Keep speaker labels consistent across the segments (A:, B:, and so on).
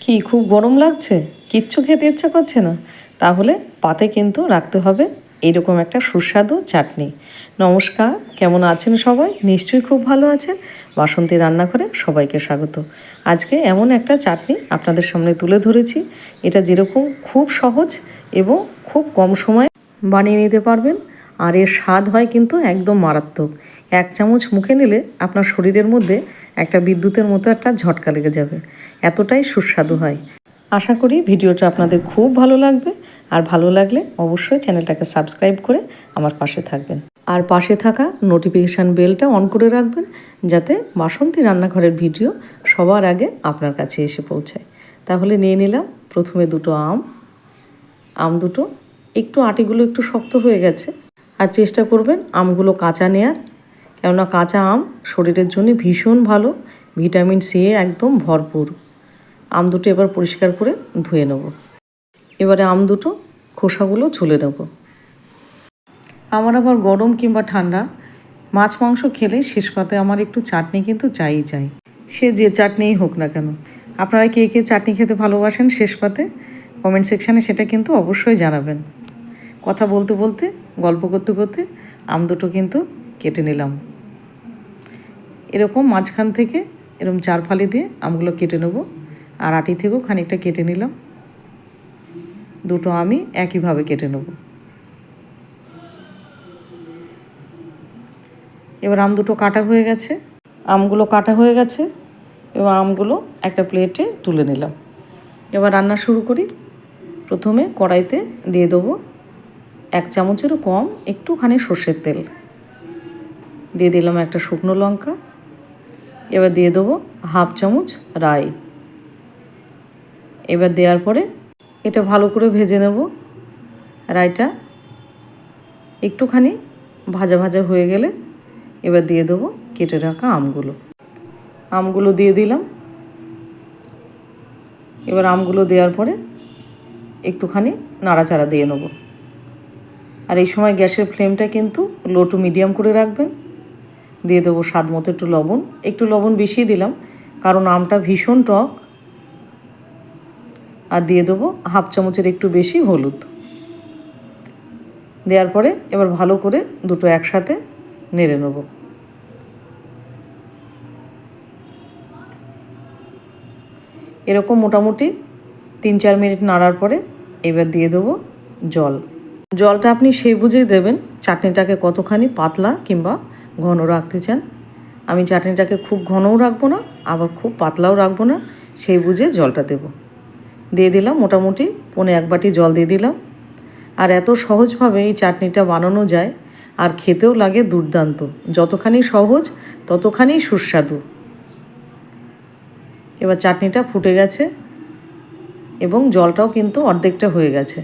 A: কি, খুব গরম লাগছে? কিচ্ছু খেতে ইচ্ছা করছে না। তাহলে পাতে কিন্তু রাখতে হবে এইরকম একটা সুস্বাদু চাটনি। নমস্কার, কেমন আছেন সবাই? নিশ্চয়ই খুব ভালো আছেন। বাসন্তী রান্নাঘরে সবাইকে স্বাগত। আজকে এমন একটা চাটনি আপনাদের সামনে তুলে ধরেছি। এটা যেরকম খুব সহজ এবং খুব কম সময়ে বানিয়ে নিতে পারবেন। আর এর স্বাদ হয় কিন্তু একদম মারাত্মক। এক চামচ মুখে নিলে আপনার শরীরের মধ্যে একটা বিদ্যুতের মতো একটা ঝটকা লেগে যাবে। এতটাই সুস্বাদু হয়। আশা করি ভিডিওটা আপনাদের খুব ভালো লাগবে। আর ভালো লাগলে অবশ্যই চ্যানেলটাকে সাবস্ক্রাইব করে আমার পাশে থাকবেন। আর পাশে থাকা নোটিফিকেশান বেলটা অন করে রাখবেন যাতে বাসন্তী রান্নাঘরের ভিডিও সবার আগে আপনার কাছে এসে পৌঁছায়। তাহলে নিয়ে নিলাম প্রথমে দুটো আম। আম দুটো। একটু আটিগুলো একটু শক্ত হয়ে গেছে। আর চেষ্টা করবেন আমগুলো কাঁচা নেয়ার। কেননা কাঁচা আম শরীরের জন্য ভীষণ ভালো, ভিটামিন সি একদম ভরপুর। আম দুটো এবার পরিষ্কার করে ধুয়ে নেব। এবারে আম দুটো খোসাগুলো ছুলে নেব। আমার আবার গরম কিংবা ঠান্ডা, মাছ মাংস খেলে শেষ পাতে আমার একটু চাটনি কিন্তু চাই চাই। সে যে চাটনিই হোক না কেন। আপনারা কে কে চাটনি খেতে ভালোবাসেন শেষ পাতে, কমেন্ট সেকশানে সেটা কিন্তু অবশ্যই জানাবেন। কথা বলতে বলতে, গল্প করতে করতে, আম দুটো কিন্তু কেটে নিলাম। এরকম মাঝখান থেকে এরকম চার ফালি দিয়ে আমগুলো কেটে নেব। আর আটি থেকেও খানিকটা কেটে নিলাম। দুটো আমি একইভাবে কেটে নেব। এবার আম দুটো কাটা হয়ে গেছে। আমগুলো কাটা হয়ে গেছে। এবার আমগুলো একটা প্লেটে তুলে নিলাম। এবার রান্না শুরু করি। প্রথমে কড়াইতে দিয়ে দেবো এক চামচেরও কম একটুখানি সর্ষের তেল। দিয়ে দিলাম একটা শুকনো লঙ্কা। এবার দিয়ে দেবো হাফ চামচ রাই। এবার দেওয়ার পরে এটা ভালো করে ভেজে নেব। রাইটা একটুখানি ভাজা ভাজা হয়ে গেলে এবার দিয়ে দেবো কেটে রাখা আমগুলো। আমগুলো দিয়ে দিলাম। এবার আমগুলো দেওয়ার পরে একটুখানি নাড়াচাড়া দিয়ে নেব। আর এই সময় গ্যাসের ফ্লেমটা কিন্তু লো টু মিডিয়াম করে রাখবেন। দিয়ে দেবো স্বাদ মতো একটু লবণ। একটু লবণ বেশি দিলাম, কারণ আমটা ভীষণ টক। আর দিয়ে দেবো হাফ চামচের একটু বেশি হলুদ। দেওয়ার পরে এবার ভালো করে দুটো একসাথে নেড়ে নেব। এরকম মোটামুটি তিন চার মিনিট নাড়ার পরে এবার দিয়ে দেবো জল। জলটা আপনি সেই বুঝেই দেবেন চাটনিটাকে কতখানি পাতলা কিংবা ঘন রাখতে চান। আমি চাটনিটাকে খুব ঘনও রাখব না, আবার খুব পাতলাও রাখব না, সেই বুঝে জলটা দেব। দিয়ে দিলাম মোটামুটি, পনে এক বাটি জল দিয়ে দিলাম। আর এত সহজভাবে এই চাটনিটা বানানো যায়, আর খেতেও লাগে দুর্দান্ত। যতখানি সহজ, ততখানি সুস্বাদু। এবার চাটনিটা ফুটে গেছে, এবং জলটাও কিন্তু অর্ধেকটা হয়ে গেছে।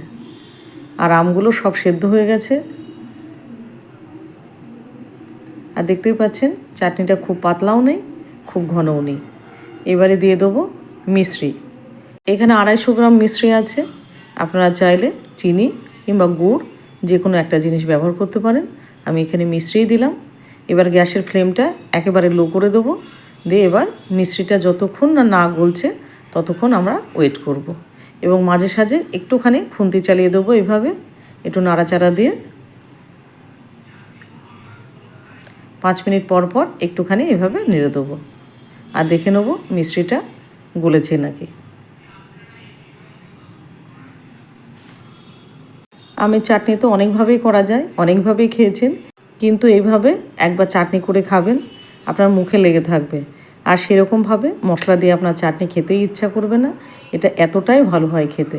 A: আর আমগুলো সব সেদ্ধ হয়ে গেছে। আর দেখতেই পাচ্ছেন, চাটনিটা খুব পাতলাও নেই, খুব ঘনও নেই। এবারে দিয়ে দেবো মিশ্রি। এখানে আড়াইশো গ্রাম মিশ্রি আছে। আপনারা চাইলে চিনি কিংবা গুড় যে কোনো একটা জিনিস ব্যবহার করতে পারেন। আমি এখানে মিশ্রি দিলাম। এবার গ্যাসের ফ্লেমটা একেবারে লো করে দেবো। দিয়ে এবার মিশ্রিটা যতক্ষণ না না গলছে, ততক্ষণ আমরা ওয়েট করব। এবং মাঝে সাঝে একটুখানি খুন্তি চালিয়ে দেবো এইভাবে একটু নাড়াচাড়া দিয়ে পাঁচ মিনিট পর পর একটুখানি এভাবে নেড়ে দেবো। আর দেখে নেব মিষ্টিটা গলেছে নাকি। আমের চাটনি তো অনেকভাবেই করা যায়, অনেকভাবেই খেয়েছেন, কিন্তু এইভাবে একবার চাটনি করে খাবেন, আপনার মুখে লেগে থাকবে। আর সেরকমভাবে মশলা দিয়ে আপনার চাটনি খেতেই ইচ্ছা করবে না, এটা এতটাই ভালো হয় খেতে।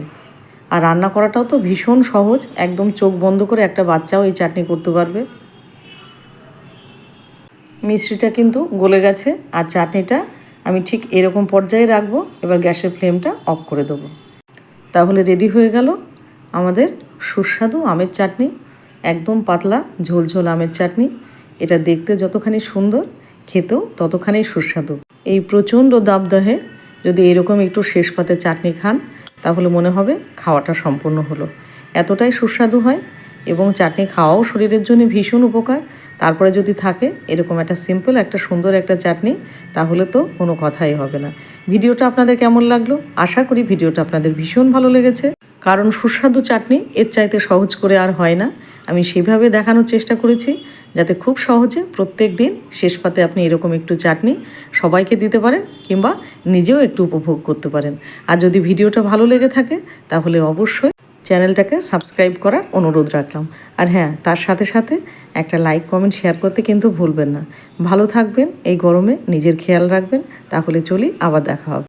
A: আর রান্না করাটাও তো ভীষণ সহজ, একদম চোখ বন্ধ করে একটা বাচ্চাও এই চাটনি করতে পারবে। মিষ্টিটা কিন্তু গলে গেছে আর চাটনিটা আমি ঠিক এরকম পর্যায়ে রাখব। এবার গ্যাসের ফ্লেমটা অফ করে দেবো। তাহলে রেডি হয়ে গেল আমাদের সুস্বাদু আমের চাটনি। একদম পাতলা, ঝোলঝোল আমের চাটনি। এটা দেখতে যতখানি সুন্দর, খেতেও ততখানি সুস্বাদু। এই প্রচণ্ড দাবদাহে যদি এরকম একটু শেষ পাতে চাটনি খান, তাহলে মনে হবে খাওয়াটা সম্পূর্ণ হলো। এতটাই সুস্বাদু হয় এবং চাটনি খাওয়াও শরীরের জন্য ভীষণ উপকার। তারপরে যদি থাকে, এরকম একটা সিম্পল একটা সুন্দর একটা চাটনি, তাহলে তো কোনো কথাই হবে না। ভিডিওটা আপনাদের কেমন লাগল? আশা করি ভিডিওটা আপনাদের ভীষণ ভালো লেগেছে। কারণ সুস্বাদু চাটনি এর চাইতে সহজ করে আর হয় না। আমি সেভাবে দেখানোর চেষ্টা করেছি, যাতে খুব সহজে প্রত্যেক দিন শেষ পাতে আপনি এরকম একটু চাটনি সবাইকে দিতে পারেন, কিংবা নিজেও একটু উপভোগ করতে পারেন। আর যদি ভিডিওটা ভালো লেগে থাকে, তাহলে অবশ্যই চ্যানেলটাকে সাবস্ক্রাইব করার অনুরোধ রাখলাম। আর হ্যাঁ তার সাথে সাথে একটা লাইক, কমেন্ট, শেয়ার করতে কিন্তু ভুলবেন না। ভালো থাকবেন, এই গরমে নিজের খেয়াল রাখবেন, তাহলে চলি আবার দেখা হবে।